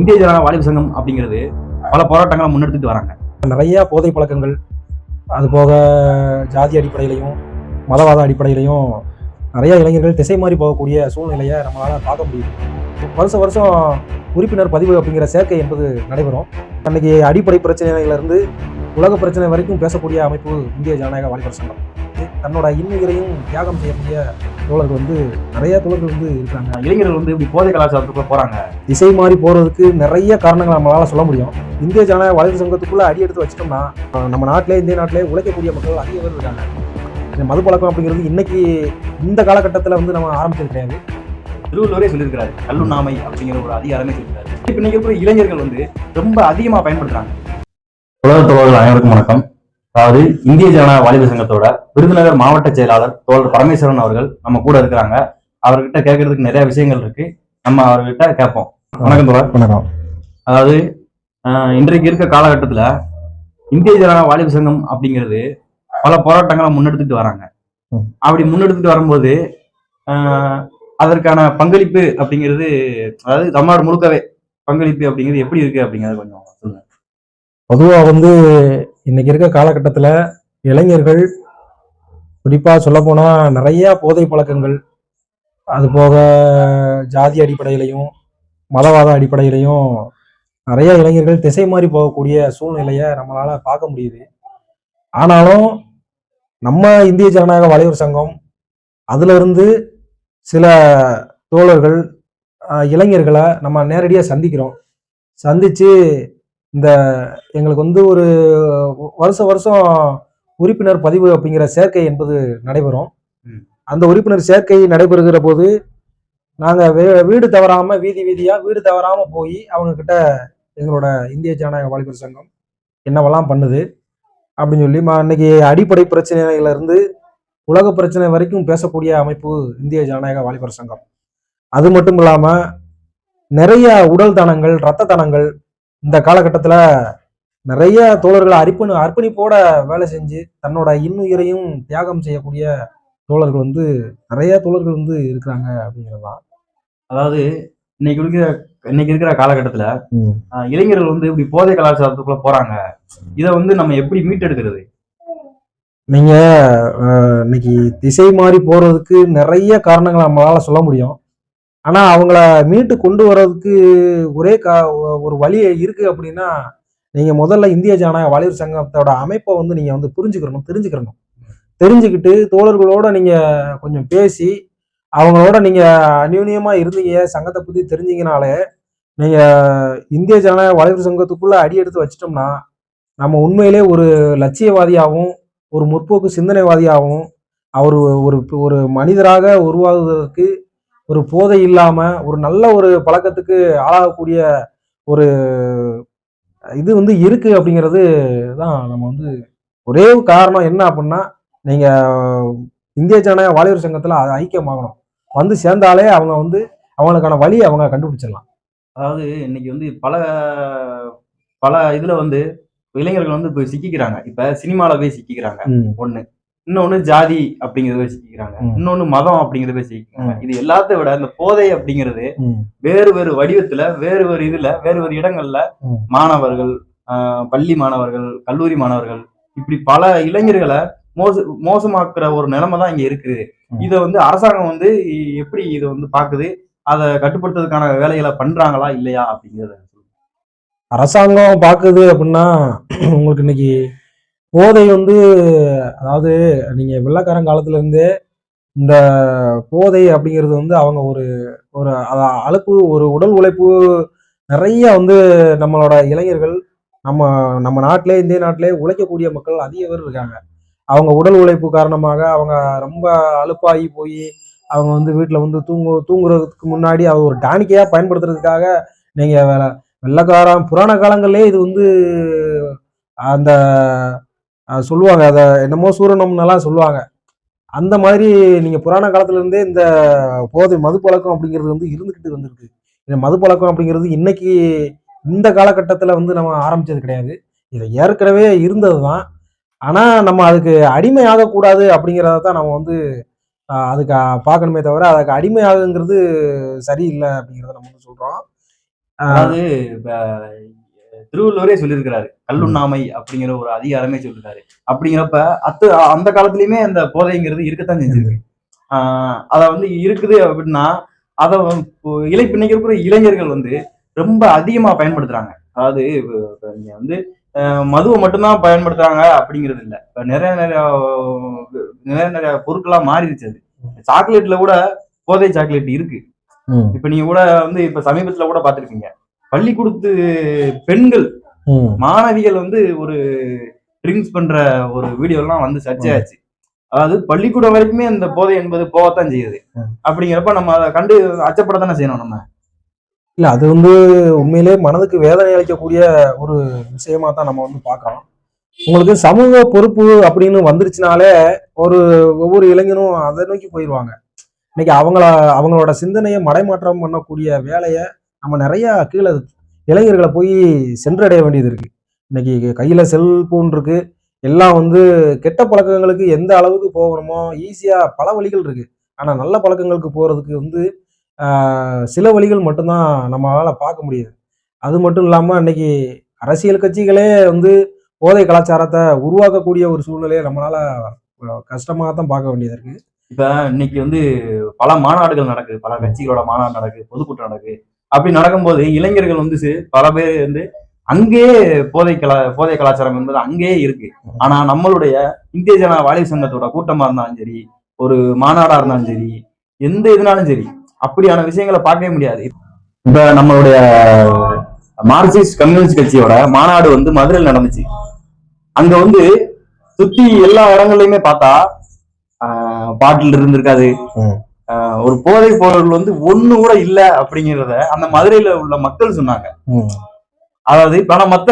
இந்திய ஜனநாயக வாலிப சங்கம் அப்படிங்கிறது பல போராட்டங்களை முன்னெடுத்துட்டு வராங்க. நிறைய போதை பழக்கங்கள் அது போக ஜாதி அடிப்படையிலையும் மதவாத அடிப்படையிலையும் நிறைய இளைஞர்கள் திசை மாறி போகக்கூடிய சூழ்நிலையை நம்மளால் பார்க்க முடியுது. வருஷம் வருஷம் உறுப்பினர் பதிவு அப்படிங்கிற சேர்க்கை என்பது நடைபெறும். அன்னைக்கு அடிப்படை பிரச்சனைகளிலிருந்து உலக பிரச்சனை வரைக்கும் பேசக்கூடிய அமைப்பு இந்திய ஜனநாயக வாலிபர் சங்கம். தன்னோட இன்னுயிரையும் தியாகம் செய்யக்கூடிய தோழர்கள் வந்து நிறைய தோழர்கள் வந்து இருக்காங்க. இளைஞர்கள் வந்து இப்படி போதை கலாச்சாரத்துக்குள்ள போறாங்க. திசை மாறி போறதுக்கு நிறைய காரணங்கள் நம்மளால சொல்ல முடியும். இந்திய ஜனநாயக வாலிபர் சங்கத்துக்குள்ள அடி எடுத்து வச்சிட்டோம்னா நம்ம நாட்டிலே இந்திய நாட்டிலே உழைக்கக்கூடிய மக்கள் அதிக பேர் இருக்காங்க. இந்த மது பழக்கம் அப்படிங்கிறது இன்னைக்கு இந்த காலகட்டத்தில் வந்து நம்ம ஆரம்பிச்சது கிடையாது. திருவள்ளுவரே சொல்லியிருக்காரு கல்லுண்ணாமை அப்படிங்கிற ஒரு அதிகாரமே சொல்லியிருக்காரு. இப்ப இன்னைக்கு இருக்கிற இளைஞர்கள் வந்து ரொம்ப அதிகமா பயன்படுத்துறாங்க. உலக தோழர்கள் அனைவருக்கும் வணக்கம். அதாவது இந்திய ஜனநாயக வாலிப சங்கத்தோட விருதுநகர் மாவட்ட செயலாளர் தோழர் பரமேஸ்வரன் அவர்கள் நம்ம கூட இருக்கிறாங்க. அவர்கிட்ட கேட்கறதுக்கு நிறைய விஷயங்கள் இருக்கு. நம்ம அவர்கிட்ட கேட்போம். வணக்கம் தோழர். வணக்கம். அதாவது இன்றைக்கு இருக்க காலகட்டத்துல இந்திய ஜனநாயக வாலிப சங்கம் அப்படிங்கிறது பல போராட்டங்களை முன்னெடுத்துட்டு வராங்க. அப்படி முன்னெடுத்துட்டு வரும்போது அதற்கான பங்களிப்பு அப்படிங்கிறது அதாவது தமிழ்நாடு முழுக்கவே பங்களிப்பு அப்படிங்கிறது எப்படி இருக்கு அப்படிங்கறது கொஞ்சம் சொல்லுங்க. பொதுவாக வந்து இன்னைக்கு இருக்க காலகட்டத்தில் இளைஞர்கள் குறிப்பாக சொல்லப்போனால் நிறையா போதை பழக்கங்கள் அது போக ஜாதி அடிப்படையிலையும் மதவாத அடிப்படையிலையும் நிறைய இளைஞர்கள் திசை மாறி போகக்கூடிய சூழ்நிலையை நம்மளால் பார்க்க முடியுது. ஆனாலும் நம்ம இந்திய ஜனநாயக வாலிபர் சங்கம் அதுல இருந்து சில தோழர்கள் இளைஞர்களை நம்ம நேரடியாக சந்திக்கிறோம். சந்தித்து இந்த எங்களுக்கு வந்து ஒரு வருஷம் வருஷம் உறுப்பினர் பதிவு அப்படிங்கிற சேர்க்கை என்பது நடைபெறும். அந்த உறுப்பினர் சேர்க்கை நடைபெறுகிற போது நாங்கள் வீடு தவறாம வீதி வீதியா வீடு தவறாம போய் அவங்க கிட்ட எங்களோட இந்திய ஜனநாயக வாலிபர் சங்கம் என்னவெல்லாம் பண்ணுது அப்படின்னு சொல்லி இன்னைக்கு அடிப்படை பிரச்சனையில இருந்து உலக பிரச்சனை வரைக்கும் பேசக்கூடிய அமைப்பு இந்திய ஜனநாயக வாலிபர் சங்கம் அது மட்டும் இல்லாம நிறைய உடல் தனங்கள் இரத்த தனங்கள் இந்த காலகட்டத்தில் நிறைய தோழர்கள் அர்ப்பணி அர்ப்பணிப்போட வேலை செஞ்சு தன்னோட இன்னுயிரையும் தியாகம் செய்யக்கூடிய தோழர்கள் வந்து நிறைய தோழர்கள் வந்து இருக்கிறாங்க அப்படிங்கிறது தான். அதாவது இன்னைக்கு இருக்கிற இன்னைக்கு இருக்கிற காலகட்டத்துல இளைஞர்கள் வந்து இப்படி போதை கலாச்சாரத்துக்குள்ள போறாங்க. இதை வந்து நம்ம எப்படி மீட்டெடுக்கிறது? நீங்க இன்னைக்கு திசை மாறி போறதுக்கு நிறைய காரணங்களை நம்மளால சொல்ல முடியும். ஆனால் அவங்கள மீட்டு கொண்டு வர்றதுக்கு ஒரே கா ஒரு வழி இருக்குது அப்படின்னா நீங்கள் முதல்ல இந்திய ஜனநாயக வாலிபர் சங்கத்தோட அமைப்பை வந்து நீங்கள் வந்து புரிஞ்சுக்கிறணும் தெரிஞ்சுக்கிறணும் தெரிஞ்சுக்கிட்டு தோழர்களோட நீங்கள் கொஞ்சம் பேசி அவங்களோட நீங்கள் அந்யூன்யமா இருந்தீங்க சங்கத்தை பற்றி தெரிஞ்சிங்கனாலே நீங்கள் இந்திய ஜனநாயக வாலிபர் சங்கத்துக்குள்ளே அடி எடுத்து வச்சிட்டோம்னா நம்ம உண்மையிலே ஒரு லட்சியவாதியாகவும் ஒரு முற்போக்கு சிந்தனைவாதியாகவும் அவர் ஒரு ஒரு மனிதராக உருவாகுவதற்கு ஒரு போதை இல்லாம ஒரு நல்ல ஒரு பழக்கத்துக்கு ஆளாகக்கூடிய ஒரு இது வந்து இருக்கு அப்படிங்கிறது தான் நம்ம வந்து ஒரே காரணம் என்ன அப்படின்னா நீங்க இந்திய ஜனநாயக வாலிபர் சங்கத்துல அது ஐக்கியமாகணும். வந்து சேர்ந்தாலே அவங்க வந்து அவங்களுக்கான வழி அவங்க கண்டுபிடிச்சிடலாம். அதாவது இன்னைக்கு வந்து பல பல இதுல வந்து இளைஞர்கள் வந்து இப்ப சிக்கிக்கிறாங்க. இப்ப சினிமால போய் சிக்கிக்கிறாங்க. ஒண்ணு. இன்னொன்னு ஜாதி அப்படிங்கறத ம். இன்னொன்னு மதம் அப்படிங்கறத ம். இது எல்லாத்த விட இந்த போதை அப்படிங்கிறது வேறு வேறு வடிவத்துல வேறு வேறு இதுல வேறு வேறு இடங்கள்ல. மாணவர்கள் பள்ளி மாணவர்கள் கல்லூரி மாணவர்கள் இப்படி பல இளைஞர்களை மோச மோசமாக்குற ஒரு நிலைமை தான் இங்க இருக்குது. இத வந்து அரசாங்கம் வந்து எப்படி இதை வந்து பாக்குது அதை கட்டுப்படுத்துறதுக்கான வேலைகளை பண்றாங்களா இல்லையா அப்படிங்கறத. அரசாங்கம் பார்க்குது அப்படின்னா உங்களுக்கு இன்னைக்கு போதை வந்து அதாவது நீங்க வெள்ளக்காரன் காலத்துல இருந்தே இந்த போதை அப்படிங்கிறது வந்து அவங்க ஒரு ஒரு அழுப்பு அலுப்பு ஒரு உடல் உழைப்பு நிறைய வந்து நம்மளோட இளைஞர்கள் நம்ம நம்ம நாட்டிலே இந்திய நாட்டிலே உழைக்கக்கூடிய மக்கள் அதிக பேர் இருக்காங்க. அவங்க உடல் உழைப்பு காரணமாக அவங்க ரொம்ப அலுப்பாகி போய் அவங்க வந்து வீட்டில் வந்து தூங்கு தூங்குறதுக்கு முன்னாடி அது ஒரு டானிக்கையாக பயன்படுத்துறதுக்காக நீங்கள் வெள்ளக்காரம் வெள்ளக்காரன் புராண காலங்கள்லேயே இது வந்து அந்த சொல்லுவாங்க. அதை என்னமோ சூரணம்னெல்லாம் சொல்லுவாங்க. அந்த மாதிரி நீங்கள் புராண காலத்துலேருந்தே இந்த போதை மது பழக்கம் அப்படிங்கிறது வந்து இருந்துக்கிட்டு வந்திருக்கு. இந்த மது பழக்கம் அப்படிங்கிறது இன்னைக்கு இந்த காலகட்டத்தில் வந்து நம்ம ஆரம்பிச்சது கிடையாது. இது ஏற்கனவே இருந்தது தான் ஆனால் நம்ம அதுக்கு அடிமை ஆகக்கூடாது அப்படிங்கிறத தான் நம்ம வந்து அதுக்கு பார்க்கணுமே தவிர அதுக்கு அடிமை ஆகுங்கிறது சரியில்லை அப்படிங்கிறத நம்ம வந்து சொல்கிறோம் அதாவது திருவள்ளுவரே சொல்லியிருக்கிறாரு. கல்லுண்ணாமை அப்படிங்கிற ஒரு அதிகாரமே சொல்லிருக்காரு. அப்படிங்கிறப்ப அத்து அந்த காலத்துலயுமே அந்த போதைங்கிறது இருக்கத்தான் செஞ்சிருக்கு ஆஹ் அத வந்து இருக்குது அப்படின்னா அதை இன்னைக்கு இருக்கிற இளைஞர்கள் வந்து ரொம்ப அதிகமா பயன்படுத்துறாங்க. அதாவது நீங்க வந்து மதுவை மட்டும்தான் பயன்படுத்துறாங்க அப்படிங்கிறது இல்ல. இப்ப நிறைய நிறைய நிறைய நிறைய பொருட்களா மாறிடுச்சு அது. சாக்லேட்ல கூட போதை சாக்லேட் இருக்கு. இப்ப நீங்க கூட வந்து இப்ப சமீபத்துல கூட பாத்திருப்பீங்க பள்ளிக்கூடத்து பெண்கள் மாணவிகள் வந்து ஒரு ட்ரிங்க்ஸ் பண்ற ஒரு வீடியோ எல்லாம் வந்து சர்ச்சையாச்சு. அதாவது பள்ளிக்கூடம் வரைக்குமே அந்த போதை என்பது போகத்தான் செய்யுது. அப்படிங்கிறப்ப நம்ம அதை கண்டு அச்சப்படத்தானே செய்யணும் நம்ம? இல்ல அது வந்து உண்மையிலே மனதுக்கு வேதனை அளிக்கக்கூடிய ஒரு விஷயமா தான் நம்ம வந்து பார்க்கலாம் உங்களுக்கு சமூக பொறுப்பு அப்படின்னு வந்துருச்சுனாலே ஒரு ஒவ்வொரு இளைஞனும் அதை நோக்கி போயிடுவாங்க இன்னைக்கு அவங்கள அவங்களோட சிந்தனையை மடைமாற்றம் பண்ணக்கூடிய வேலையை நம்ம நிறையா கீழே இளைஞர்களை போய் சென்றடைய வேண்டியது இருக்குது இன்னைக்கு கையில் செல்ஃபோன் இருக்குது எல்லாம் வந்து கெட்ட பழக்கங்களுக்கு எந்த அளவுக்கு போகணுமோ ஈஸியாக பல வழிகள் இருக்குது ஆனால் நல்ல பழக்கங்களுக்கு போகிறதுக்கு வந்து சில வழிகள் மட்டும்தான் நம்மளால் பார்க்க முடியுது. அது மட்டும் இல்லாமல் இன்னைக்கு அரசியல் கட்சிகளே வந்து போதை கலாச்சாரத்தை உருவாக்கக்கூடிய ஒரு சூழ்நிலையை நம்மளால கஷ்டமாக தான் பார்க்க வேண்டியது இருக்குது இப்போ இன்னைக்கு வந்து பல மாநாடுகள் நடக்குது. பல கட்சிகளோட மாநாடு நடக்குது. பொதுக்கூட்டம் நடக்குது. அப்படி நடக்கும்போது இளைஞர்கள் வந்து பல பேர் வந்து அங்கேயே போதை கலா போதை கலாச்சாரம் என்பது அங்கேயே இருக்கு. ஆனா நம்மளுடைய இந்திய ஜன வாலிப சங்கத்தோட கூட்டமா இருந்தாலும் சரி ஒரு மாநாடா இருந்தாலும் சரி எந்த இதுனாலும் சரி அப்படியான விஷயங்களை பார்க்கவே முடியாது. இப்ப நம்மளுடைய மார்க்சிஸ்ட் கம்யூனிஸ்ட் கட்சியோட மாநாடு வந்து மதுரையில் நடந்துச்சு. அங்க வந்து சுத்தி எல்லா இடங்கள்லயுமே பார்த்தா ஆஹ் பாட்டில் இருந்திருக்காது. ஒரு போதை பொருள் வந்து ஒண்ணு கூட இல்ல அப்படிங்கிறத அந்த மதுரையில உள்ள மக்கள் சொன்னாங்க. அதாவது இப்ப ஆனா மத்த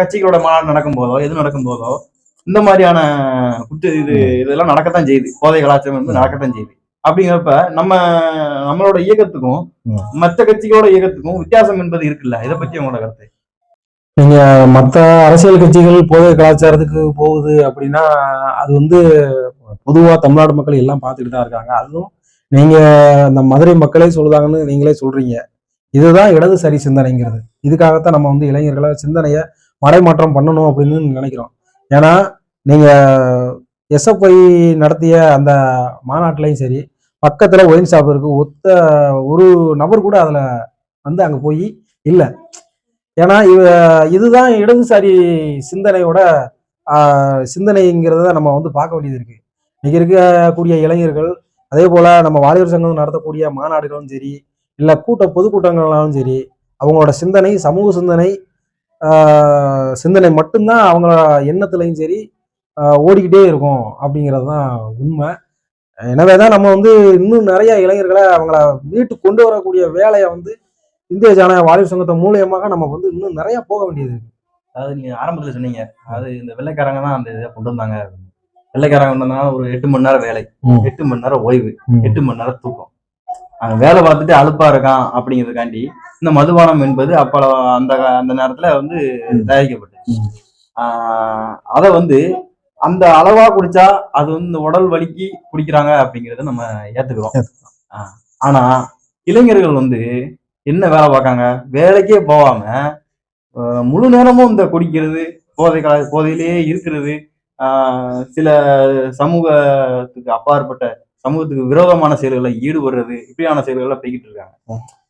கட்சிகளோட மாநாடு நடக்கும் போதோ எது நடக்கும் போதோ இந்த மாதிரியான குற்ற இது இதெல்லாம் நடக்கத்தான் செய்யுது. போதை கலாச்சாரம் வந்து நடக்கத்தான் செய்யுது. அப்படிங்கிறப்ப நம்ம நம்மளோட இயக்கத்துக்கும். மத்த கட்சிகளோட இயக்கத்துக்கும் வித்தியாசம் என்பது இருக்குல்ல? இதை பத்தி உங்களோட கருத்து? நீங்க மற்ற அரசியல் கட்சிகள் போதை கலாச்சாரத்துக்கு போகுது அப்படின்னா அது வந்து பொதுவா தமிழ்நாடு மக்கள் எல்லாம் பார்த்துட்டு தான் இருக்காங்க. அதுவும் நீங்க அந்த மதுரை மக்களே சொல்லுதாங்கன்னு நீங்களே சொல்றீங்க. இதுதான் இடதுசாரி சிந்தனைங்கிறது. இதுக்காகத்தான் நம்ம வந்து இளைஞர்களை சிந்தனையை மடைமாற்றம் பண்ணணும் அப்படின்னு நினைக்கிறோம். ஏன்னா நீங்க எஸ்எஃப்ஐ நடத்திய அந்த மாநாட்டிலையும் சரி பக்கத்துல ஒயின் ஷாப் இருக்கு. ஒத்த ஒரு நபர் கூட அதுல வந்து அங்க போய் இல்லை. ஏன்னா இவ இதுதான் இடதுசாரி சிந்தனையோட சிந்தனைங்கிறத நம்ம வந்து பார்க்க வேண்டியது இருக்கு. இன்னைக்கு இருக்கக்கூடிய இளைஞர்கள் அதே போல நம்ம வாலிபர் சங்கம் நடத்தக்கூடிய மாநாடுகளும் சரி இல்லை கூட்ட பொதுக்கூட்டங்களாலும் சரி அவங்களோட சிந்தனை சமூக சிந்தனை சிந்தனை மட்டும்தான் அவங்க எண்ணத்துலையும் சரி ஓடிக்கிட்டே இருக்கும் அப்படிங்கிறது தான் உண்மை. எனவே தான் நம்ம வந்து இன்னும் நிறைய இளைஞர்களை அவங்கள மீட்டு கொண்டு வரக்கூடிய வேலையை வந்து இந்திய ஜன வாலிபர் சங்கத்தை மூலியமாக நம்ம வந்து இன்னும் நிறைய போக வேண்டியது இருக்கு. அதாவது நீங்க ஆரம்பத்துல சொன்னீங்க அது இந்த வெள்ளைக்காரங்க தான் அந்த இதை கொண்டு வந்தாங்க வெள்ளைக்காரங்க வந்தாங்க ஒரு எட்டு மணி நேரம் வேலை. எட்டு மணி நேரம் ஓய்வு. எட்டு மணி நேரம் தூக்கம். அவன் வேலை பார்த்துட்டு அலுப்பா இருக்கான் அப்படிங்கிறதுக்காண்டி இந்த மதுபானம் என்பது அப்ப அந்த அந்த நேரத்துல வந்து தயாரிக்கப்பட்டது. ம். ஆஹ் அதை வந்து அந்த அளவா குடிச்சா அது வந்து உடல் வலிக்கு குடிக்கிறாங்க அப்படிங்கறத நம்ம ஏத்துக்கிறோம். ஆனா இளைஞர்கள் வந்து என்ன வேலை பார்க்காங்க? வேலைக்கே போகாம முழு நேரமும் இந்த குடிக்கிறது போதை போதையிலேயே இருக்கிறது சில சமூகத்துக்கு அப்பாற்பட்ட சமூகத்துக்கு விரோதமான செயல்களில் ஈடுபடுறது இப்படியான செயல்களில் போய்கிட்டு இருக்காங்க.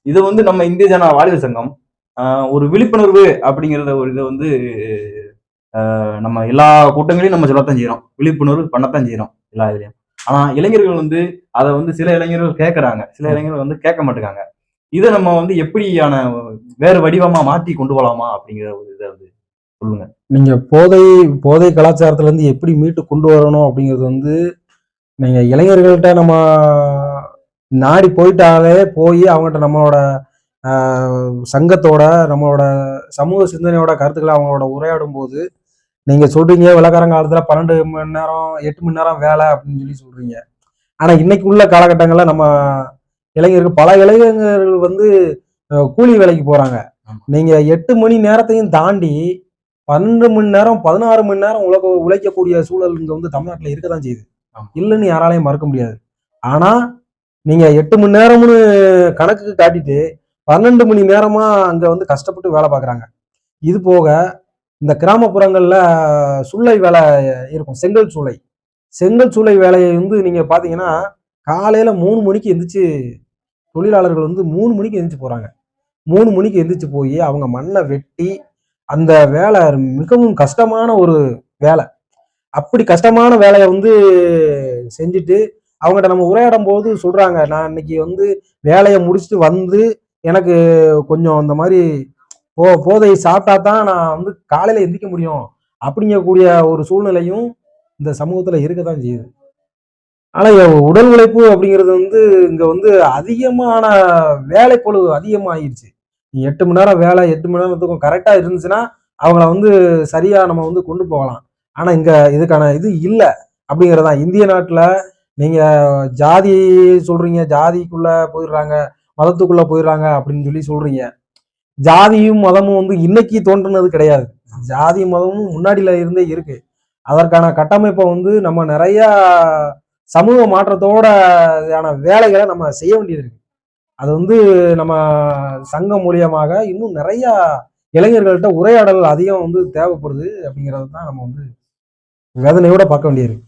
இதை வந்து நம்ம இந்திய ஜன வாலிபர் சங்கம் ஒரு விழிப்புணர்வு அப்படிங்கிறத ஒரு இதை வந்து நம்ம எல்லா கூட்டங்களையும் நம்ம சொல்லத்தான் செய்யறோம் விழிப்புணர்வு பண்ணத்தான் செய்யறோம் எல்லா இதுலயும். ஆனா இளைஞர்கள் வந்து அதை வந்து சில இளைஞர்கள் கேட்கறாங்க சில இளைஞர்கள் வந்து கேட்க மாட்டேங்காங்க இதை நம்ம வந்து எப்படியான வேறு வடிவமா மாத்தி கொண்டு போலாமா அப்படிங்கிற ஒரு இதை வந்து சொல்லுங்க. நீங்க போதை போதை கலாச்சாரத்துல இருந்து எப்படி மீட்டு கொண்டு வரணும் அப்படிங்கிறது வந்து நீங்க இளைஞர்கள்ட்ட நம்ம நாடி போயிட்டாலே போய் அவங்ககிட்ட நம்மளோட சங்கத்தோட நம்மளோட சமூக சிந்தனையோட கருத்துக்களை அவங்களோட உரையாடும் போது நீங்க சொல்றீங்க விளக்காரங்க காலத்துல பன்னெண்டு மணி நேரம் எட்டு மணி நேரம் வேலை அப்படின்னு சொல்லி சொல்றீங்க. ஆனா இன்னைக்கு உள்ள காலகட்டங்கள்ல நம்ம இளைஞர்கள் பல இளைஞர்கள் வந்து கூலி வேலைக்கு போறாங்க. நீங்க எட்டு மணி நேரத்தையும் தாண்டி பன்னெண்டு மணி நேரம் பதினாறு மணி நேரம் உலக உழைக்கக்கூடிய சூழல் இங்க வந்து தமிழ்நாட்டுல இருக்க தான் செய்யுது. இல்லைன்னு யாராலையும் மறுக்க முடியாது. ஆனா நீங்க எட்டு மணி நேரம்னு கணக்குக்கு காட்டிட்டு பன்னெண்டு மணி நேரமா அங்க வந்து கஷ்டப்பட்டு வேலை பார்க்குறாங்க. இது போக இந்த கிராமப்புறங்கள்ல சூளை வேலை இருக்கும். செங்கல் சூளை செங்கல் சூளை வேலையை வந்து நீங்க பாத்தீங்கன்னா காலையில மூணு மணிக்கு எந்திரிச்சு தொழிலாளர்கள் வந்து மூணு மணிக்கு எந்திரிச்சு போறாங்க. மூணு மணிக்கு எந்திரிச்சு போய் அவங்க மண்ணை வெட்டி அந்த வேலை மிகவும் கஷ்டமான ஒரு வேலை. அப்படி கஷ்டமான வேலையை வந்து செஞ்சுட்டு அவங்ககிட்ட நம்ம உரையாடும் போது சொல்றாங்க நான் இன்னைக்கு வந்து வேலையை முடிச்சுட்டு வந்து எனக்கு கொஞ்சம் இந்த மாதிரி போ போதை சாப்பிட்டா தான் நான் வந்து காலையில எந்திரிக்க முடியும் அப்படிங்கக்கூடிய ஒரு சூழ்நிலையும் இந்த சமூகத்துல இருக்க தான் செய்யுது. ஆனா உடல் உழைப்பு அப்படிங்கிறது வந்து இங்க வந்து அதிகமான வேலைப்பொழு அதிகமாகிருச்சு எட்டு மணி நேரம் வேலை எட்டு மணி நேரத்துக்கும் கரெக்டாக இருந்துச்சுன்னா அவங்கள வந்து சரியாக நம்ம வந்து கொண்டு போகலாம். ஆனால் இங்கே இதுக்கான இது இல்லை. அப்படிங்கிறதான் இந்திய நாட்டில் நீங்கள் ஜாதி சொல்கிறீங்க ஜாதிக்குள்ளே போயிடுறாங்க மதத்துக்குள்ளே போயிடுறாங்க அப்படின்னு சொல்லி சொல்கிறீங்க ஜாதியும் மதமும் வந்து இன்னைக்கு தோன்றுனது கிடையாது. ஜாதி மதமும் முன்னாடியில் இருந்தே இருக்குது அதற்கான கட்டமைப்பை வந்து நம்ம நிறையா சமூக மாற்றத்தோட வேலைகளை நம்ம செய்ய வேண்டியது இருக்குது அது வந்து நம்ம சங்கம் மூலியமாக இன்னும் நிறைய இளைஞர்கள்ட்ட உரையாடல் அதிகம் வந்து தேவைப்படுது அப்படிங்கிறது தான் நம்ம வந்து வேதனையோட பார்க்க வேண்டியிருக்கு